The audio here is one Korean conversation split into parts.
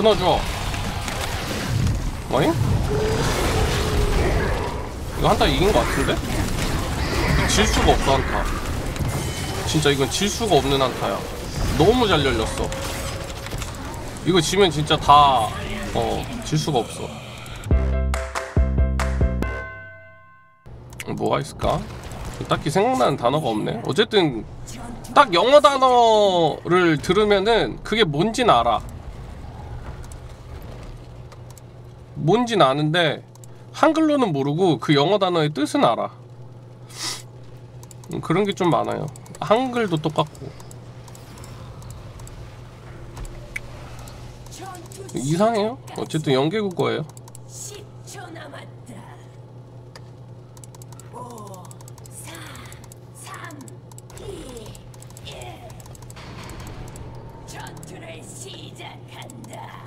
끊어줘. 뭐니? 이거 한타 이긴 것 같은데? 질 수가 없어 한타. 진짜 이건 질 수가 없는 한타야. 너무 잘 열렸어. 이거 지면 진짜 다 어 질 수가 없어. 뭐가 있을까? 딱히 생각나는 단어가 없네. 어쨌든 딱 영어 단어를 들으면은 그게 뭔진 알아 뭔진 아는데 한글로는 모르고 그 영어 단어의 뜻은 알아. 음, 그런 게 좀 많아요. 한글도 똑같고. 이상해요? 어쨌든 연계국어예요 10초 남았다. 5, 4, 3, 2, 1. 전투를 시작한다.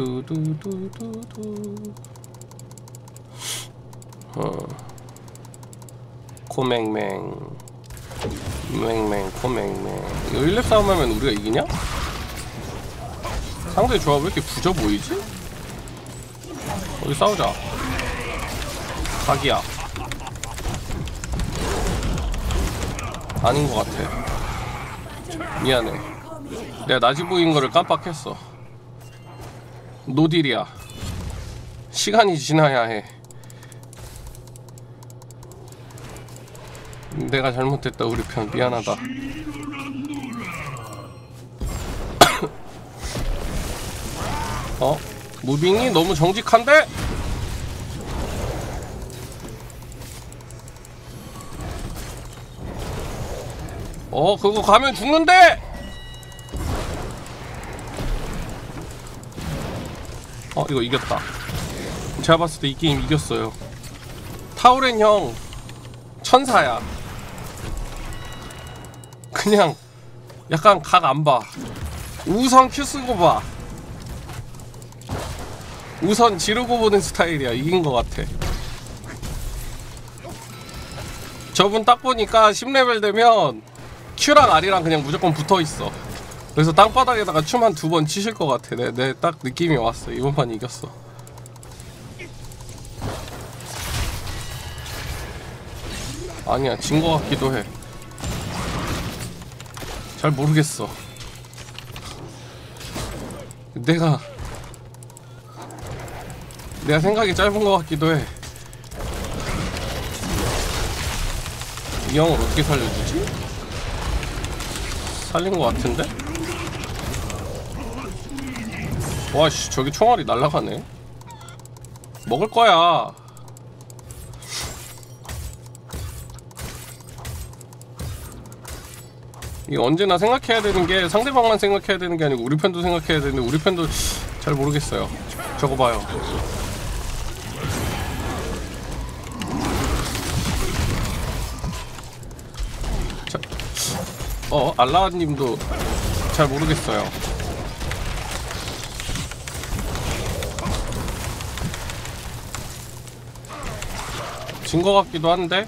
두두두두두 어. 코맹맹. 맹맹 코맹맹. 이거 1렙 싸움 하면 우리가 이기냐? 상대 조합 왜 이렇게 부져 보이지? 우리 싸우자. 각이야. 아닌 것 같아. 미안해. 내가 낮이 보인 거를 깜빡했어 노딜이야 시간이 지나야 해 내가 잘못했다 우리 편 미안하다 어? 무빙이 너무 정직한데? 어 그거 가면 죽는데? 이거 이겼다. 제가 봤을 때 이 게임 이겼어요. 타우렌 형 천사야. 그냥 약간 각 안 봐. 우선 큐 쓰고 봐. 우선 지르고 보는 스타일이야. 이긴 것 같아. 저분 딱 보니까 10레벨 되면 Q랑 R이랑 그냥 무조건 붙어있어 그래서 땅바닥에다가 춤 한 두 번 치실 것 같아 내 내 딱 느낌이 왔어 이번 판 이겼어 아니야 진 것 같기도 해 잘 모르겠어 내가 내가 생각이 짧은 것 같기도 해. 이 형을 어떻게 살려주지? 살린 것 같은데? 와씨 저기 총알이 날라가네. 먹을 거야. 이게 언제나 생각해야 되는 게 상대방만 생각해야 되는 게 아니고 우리 편도 생각해야 되는데 우리 편도 잘 모르겠어요. 저거 봐요. 자, 어 알라님도 잘 모르겠어요. 진 것 같기도 한데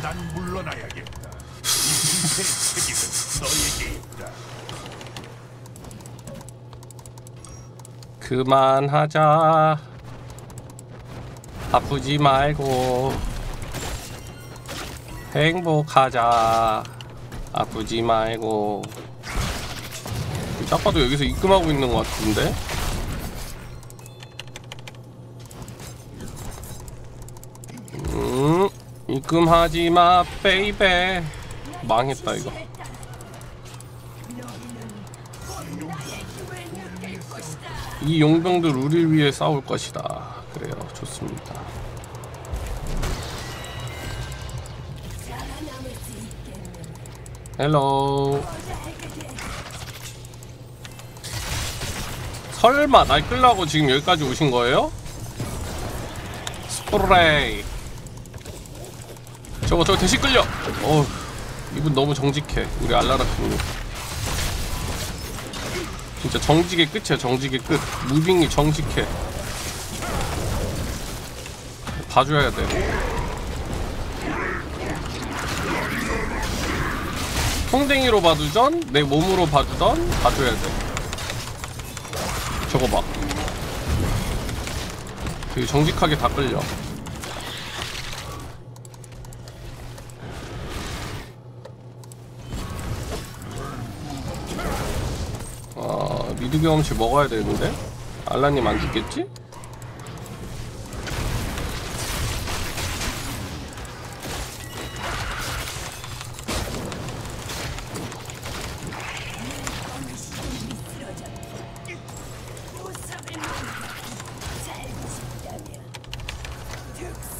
난 물러나야겠다. 인생 책임은 너에게 있다. 그만하자. 아프지 말고 행복하자. 아프지 말고. 딱 봐도 여기서 입금하고 있는 것 같은데? 음, 입금하지 마, 베이베. 망했다, 이거. 이 용병들 우리를 위해 싸울 것이다. 그래요, 좋습니다. 헬로. 설마 날 끌라고 지금 여기까지 오신 거예요? 스프레이. 저거 저거 대시 끌려. 어, 이분 너무 정직해. 우리 알라라크님. 진짜 정직의 끝이야 정직의 끝 무빙이 정직해 봐줘야 돼 통댕이로 봐두던 내 몸으로 봐주던 봐줘야 돼 저거 봐 되게 정직하게 다 끌려 아 미드 경험치 먹어야 되는데 알라님 안 죽겠지?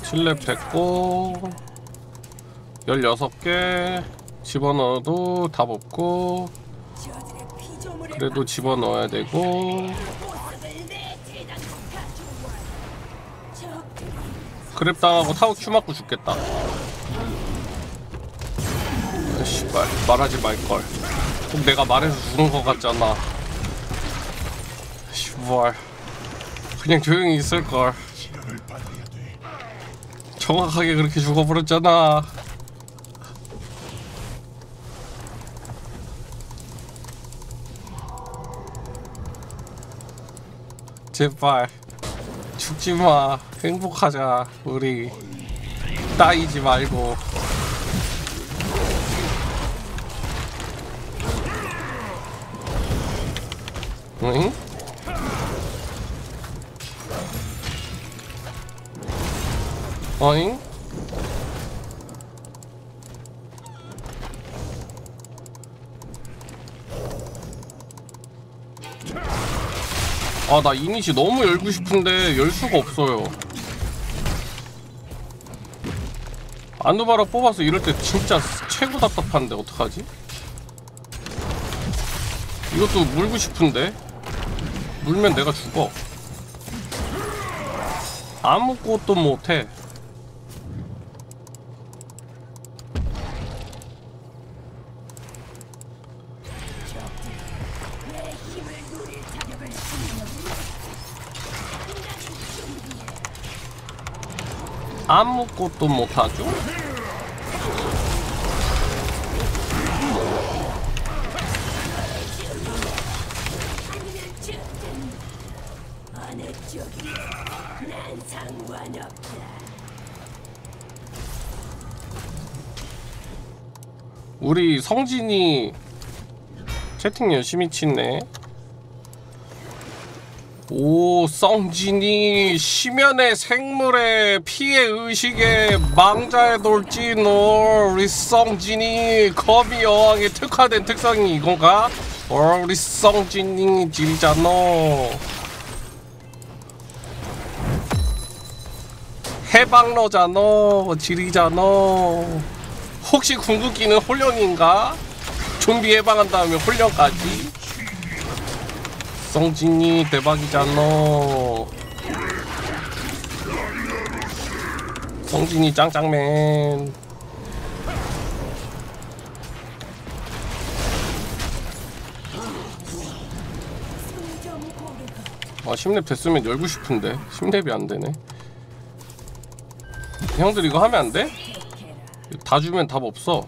7렙 됐고 16개 집어넣어도 답 없고 그래도 집어넣어야 되고. 그랩 당하고 타워 큐 맞고 죽겠다. 아, 씨발 말하지 말걸. 꼭 내가 말해서 죽은 것 같잖아. 씨발 그냥 조용히 있을걸. 정확하게 그렇게 죽어버렸잖아 제발 죽지마 행복하자 우리 따이지 말고 응? 어잉? 아 나 이니시 너무 열고 싶은데 열 수가 없어요. 아누바라 뽑아서 이럴 때 진짜 최고 답답한데 어떡하지? 이것도 물고 싶은데? 물면 내가 죽어. 아무것도 못해 내 힘을 누릴 자격을 지니는 아무것도 못하죠? 우리 성진이 채팅 열심히 치네. 오, 성진이 심연의 생물의 피해 의식에 망자의 돌진 오, 우리 성진이 거미 여왕에 특화된 특성이 이건가? 어, 우리 성진이 지리잖아. 해방러잖아, 지리잖아. 혹시 궁극기는 홀령인가? 좀비 해방한 다음에 홀령까지? 성진이 대박이잖아. 성진이 짱짱맨. 아 10렙 됐으면 열고 싶은데 10렙이 안 되네. 형들 이거 하면 안 돼? 택해라 다 주면 답 없어.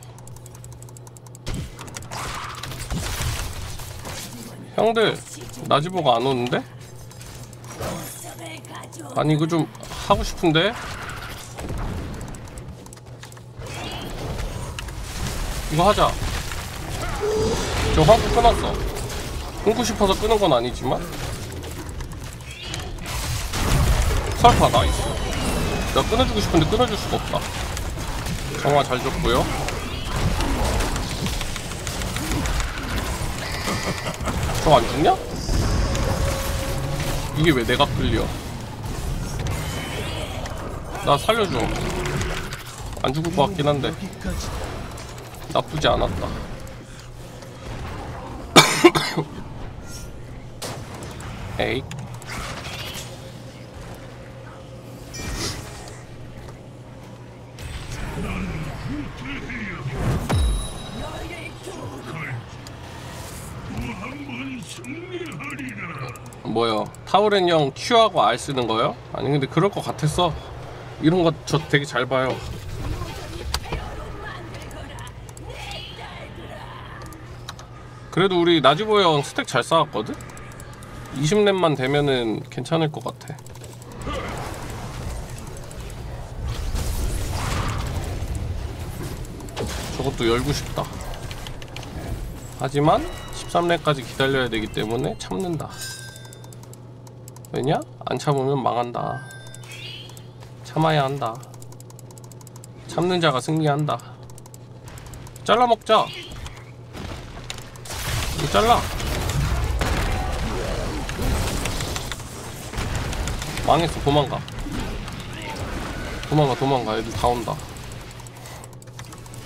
형들 나지보가 안 오는데? 아니 이거 좀 하고 싶은데? 이거 하자. 저 화구 끊었어. 끊고 싶어서 끄는 건 아니지만. 설파 나이스. 내가 끊어주고 싶은데 끊어줄 수가 없다. 정화 잘 줬고요. 저 안 죽냐? 이게 왜 내가 끌려? 나 살려줘. 안 죽을 것 같긴 한데. 나쁘지 않았다. 에이. 너희를 두고 뭐요? 타우렌 형 Q하고 R 쓰는 거요? 아니 근데 그럴 것 같았어. 이런 거 저 되게 잘 봐요. 그래도 우리 나지보 형 스택 잘 쌓았거든? 20렙만 되면은 괜찮을 것 같아. 저것도 열고 싶다. 하지만 13렙까지 기다려야 되기 때문에 참는다. 왜냐? 안 참으면 망한다. 참아야 한다. 참는 자가 승리한다. 잘라 먹자. 이거 잘라. 망했어. 도망가. 도망가, 도망가. 애들 다 온다.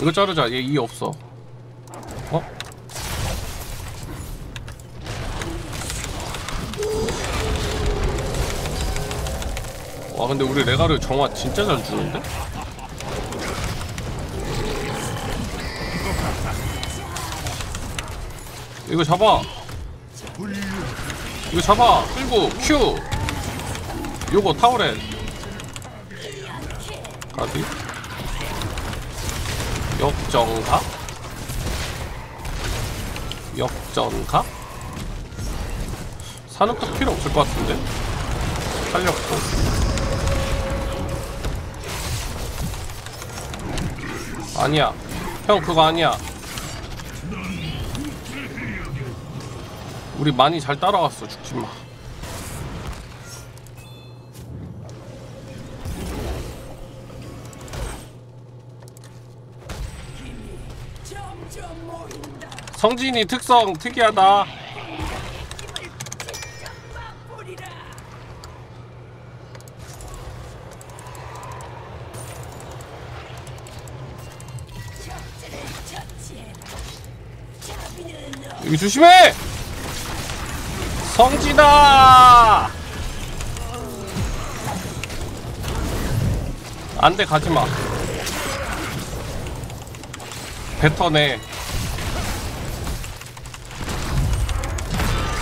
이거 자르자. 얘 이 없어. 어? 와 근데 우리 레가르 정화 진짜 잘 주는데? 이거 잡아. 이거 잡아. 끌고 큐. 요거 타워렌 가디 역정가? 역전가? 산업도 필요 없을 것 같은데? 살렸고 아니야. 형 그거 아니야. 우리 많이 잘 따라왔어. 죽지 마. 점점 모인다. 성진이 특성 특이하다. 여기 조심해. 성진아. 안돼 가지 마. 뱉어내.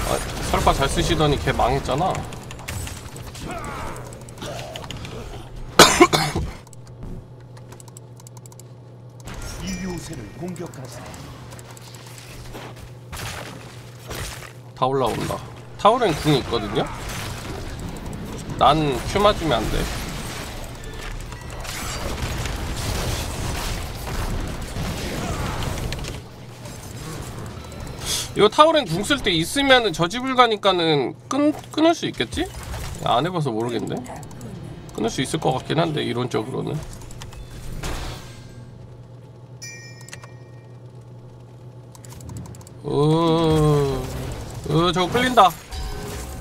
아, 설파 잘 쓰시더니 걔 망했잖아. 이 요새를 공격하세요. 다 올라온다. 타오렌 궁이 있거든요? 난 큐 맞으면 안 돼. 이거 타오렌 궁 쓸 때 있으면은 저지불 가니까는 끈, 끊을 수 있겠지? 안 해봐서 모르겠네. 끊을 수 있을 것 같긴 한데, 이론적으로는. 어, 어, 저거 끌린다.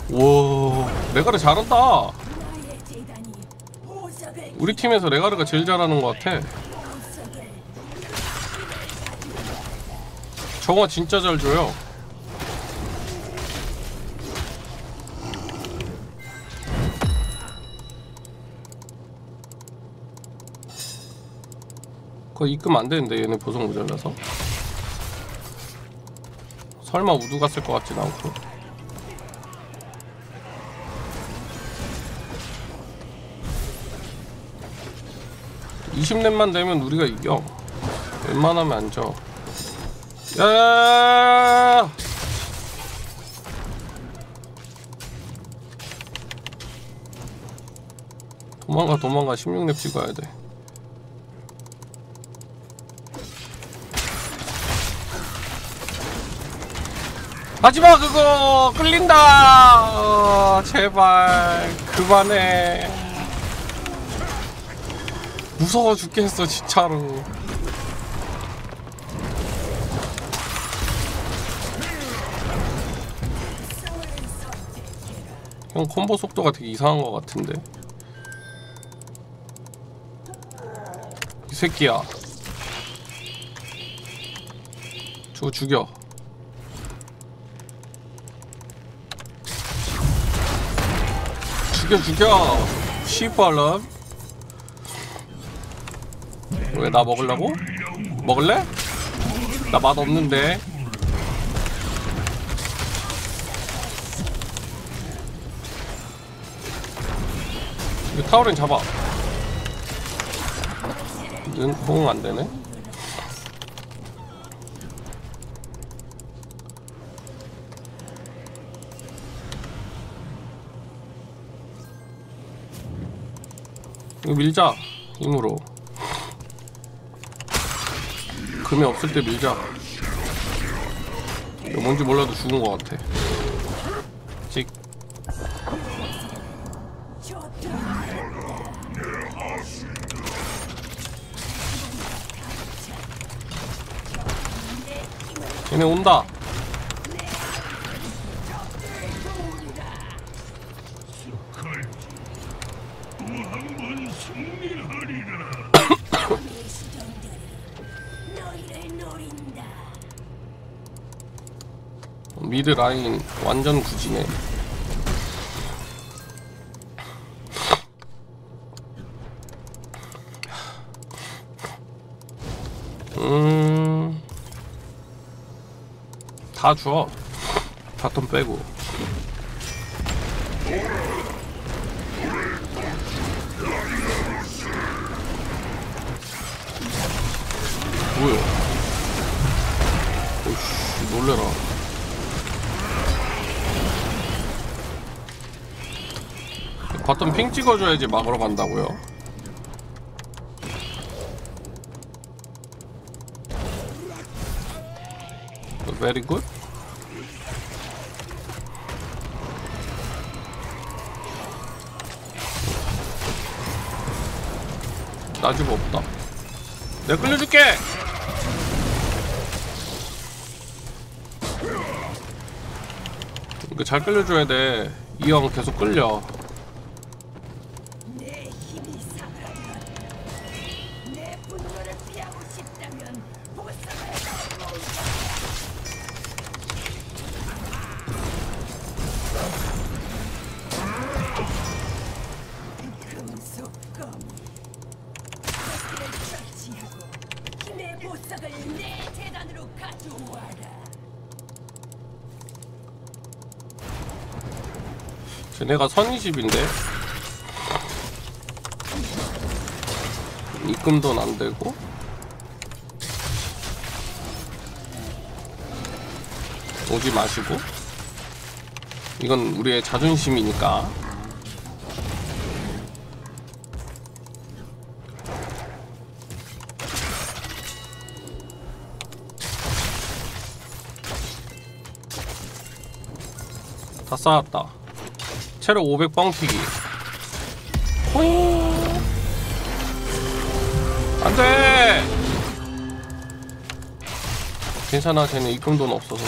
와, 레가르 잘한다. 우리 팀에서 레가르가 제일 잘하는 것 같아. 정화 진짜 잘 줘요. 그거 입금 안 되는데 얘네 보석 모자라서. 설마 우두 갔을 것 같진 않고. (20 렙만 되면 우리가 이겨 웬만하면 안 져. 야야야야야야! 도망가 도망가 16렙 찍어야 돼 하지마 그거 끌린다. 어, 제발. 그만해. 무서워 죽겠어 진짜로. 형 콤보 속도가 되게 이상한 것 같은데. 이 새끼야. 저거 죽여 죽여 죽여. 시발람. 왜 나 먹을라고? 먹을래? 나 맛 없는데. 타워렌 잡아. 는 호응 안되네. 이거 밀자 힘으로. 금이 없을 때 밀자. 이거 뭔지 몰라도 죽은 것 같아. 찍. 얘네 온다 미드 라인 완전 굳이네 음... 다 줘. 바텀 빼고. 뭐야? 오씨, 놀래라. 바텀 핑 찍어줘야지 막으러 간다고요. Very good. 나주가 없다. 내가 끌려줄게. 이거 잘 끌려줘야 돼. 이 형 계속 끌려. 쟤네가 선의집인데? 입금돈 안 되고? 오지 마시고? 이건 우리의 자존심이니까. 다 쌓았다 체력 500 뻥튀기. 호잉 안돼! 괜찮아 쟤는 입금 돈 없어서.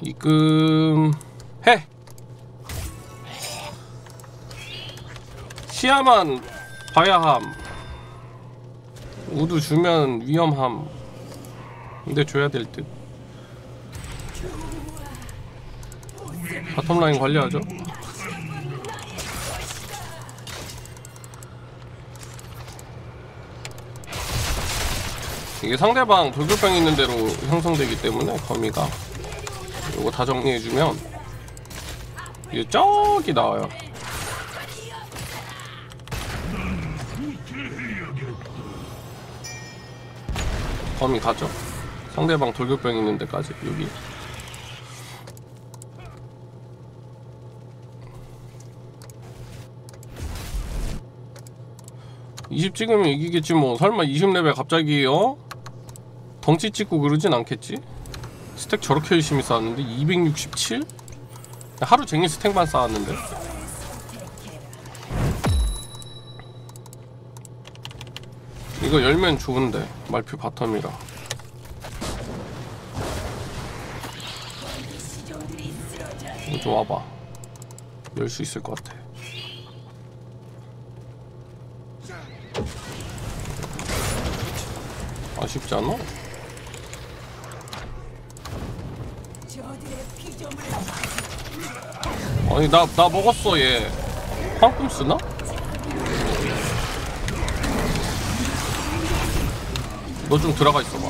입금 해! 시야만 봐야 함. 우드 주면 위험함 근데 줘야 될 듯. 바텀 라인 관리하죠. 이게 상대방 돌격병 있는 대로 형성되기 때문에 거미가 이거 다 정리해주면 이게 저기 나와요. 범위 가죠. 상대방 돌격병 있는 데까지 여기. (20) 찍으면 이기겠지 뭐 설마 (20레벨) 갑자기 어? 덩치 찍고 그러진 않겠지? 스택 저렇게 열심히 쌓았는데 (267) 하루 종일 스택만 쌓았는데 이거 열면 좋은데 말표 바텀이라 시종들이 쓰러져 좀 와봐 열 수 있을 것 같아 아쉽지 않아? 아니 나 나 먹었어 얘 황금 쓰나? 너 좀 들어가 있어봐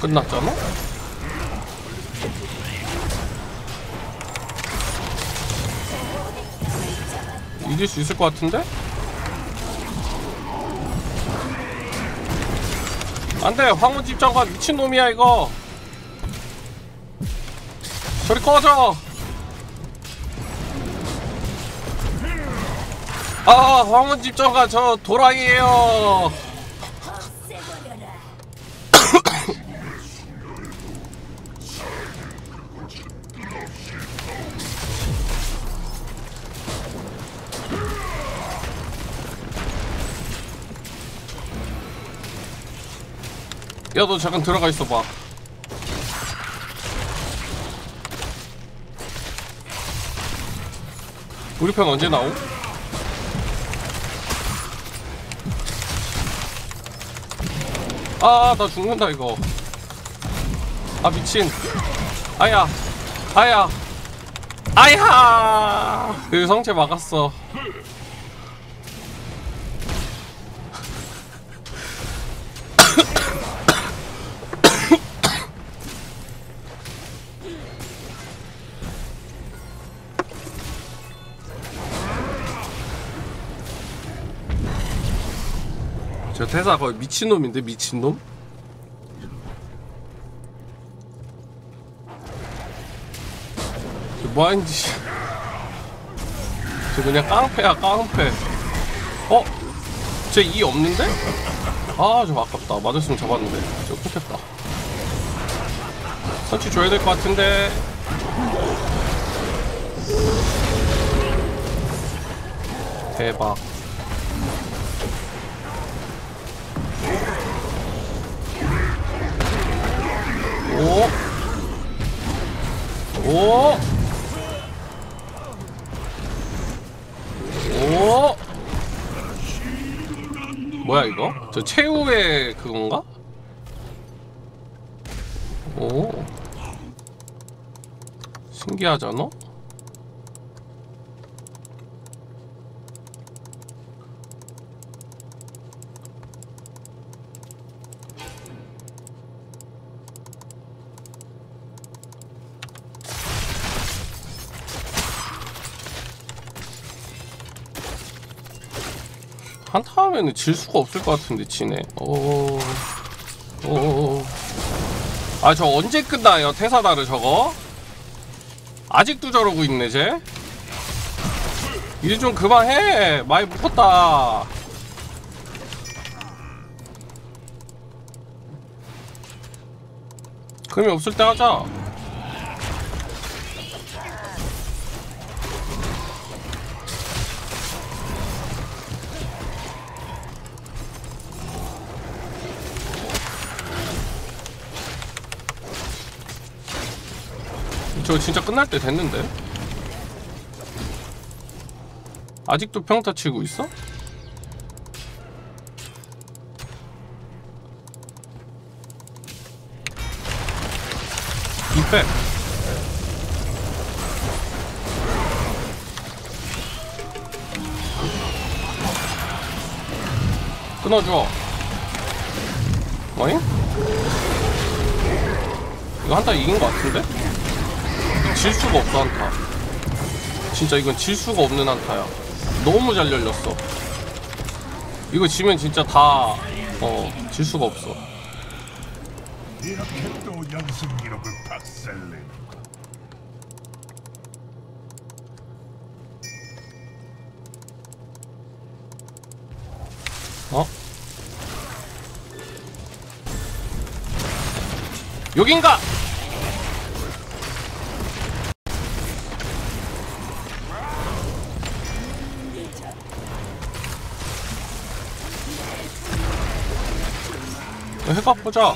끝났잖아? 이길 수 있을 것 같은데? 안돼 황혼 집장관 미친놈이야 이거 저리 꺼져 아 황혼 집장관 저 도라이에요 야 너 잠깐 들어가 있어봐. 우리 편 언제 나오? 아나 죽는다 이거. 아 미친. 아야 아야. 아야! 그 성체 막았어 저 태사 거의 미친놈인데 미친놈? 저 뭐하는 짓이야 저 그냥 깡패야 깡패. 어? 쟤 이 없는데? 아좀 아깝다. 맞았으면 잡았는데. 저 끊겼다. 선취 줘야 될 것 같은데. 대박 오. 오. 오. 뭐야 이거? 저 최후의 그건가? 오. 신기하잖아? 하면은 질 수가 없을 것 같은데 지네. 오. 오. 아저 언제 끝나요 태사다르 저거? 아직도 저러고 있네 쟤. 일좀 그만해. 많이 묶었다. 금이 없을 때 하자. 저 진짜 끝날 때 됐는데 아직도 평타 치고 있어? 이백 끊어줘 뭐잉? 이거 한타 이긴 것 같은데? 질 수가 없어 한타 진짜 이건 질 수가 없는 한타야 너무 잘 열렸어 이거 지면 진짜 다 어 질 수가 없어 이렇게 또 연습 기록을 박살내. 어? 여긴가? 해가 보자.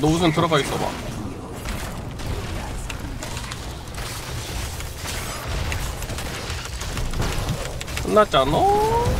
너 우선 들어가 있어봐. 끝났잖아.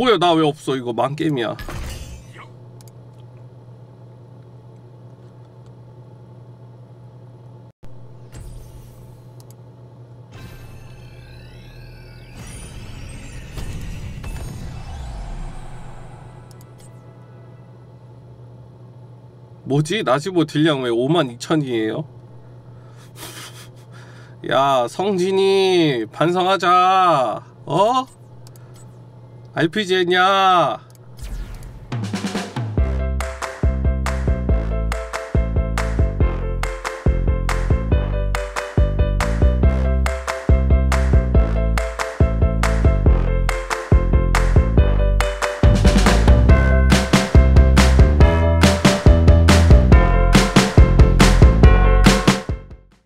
뭐야 나 왜 없어 이거 망 게임이야 뭐지? 나지보 딜량 왜 52,000이에요? 야 성진이 반성하자 어? RPG 했냐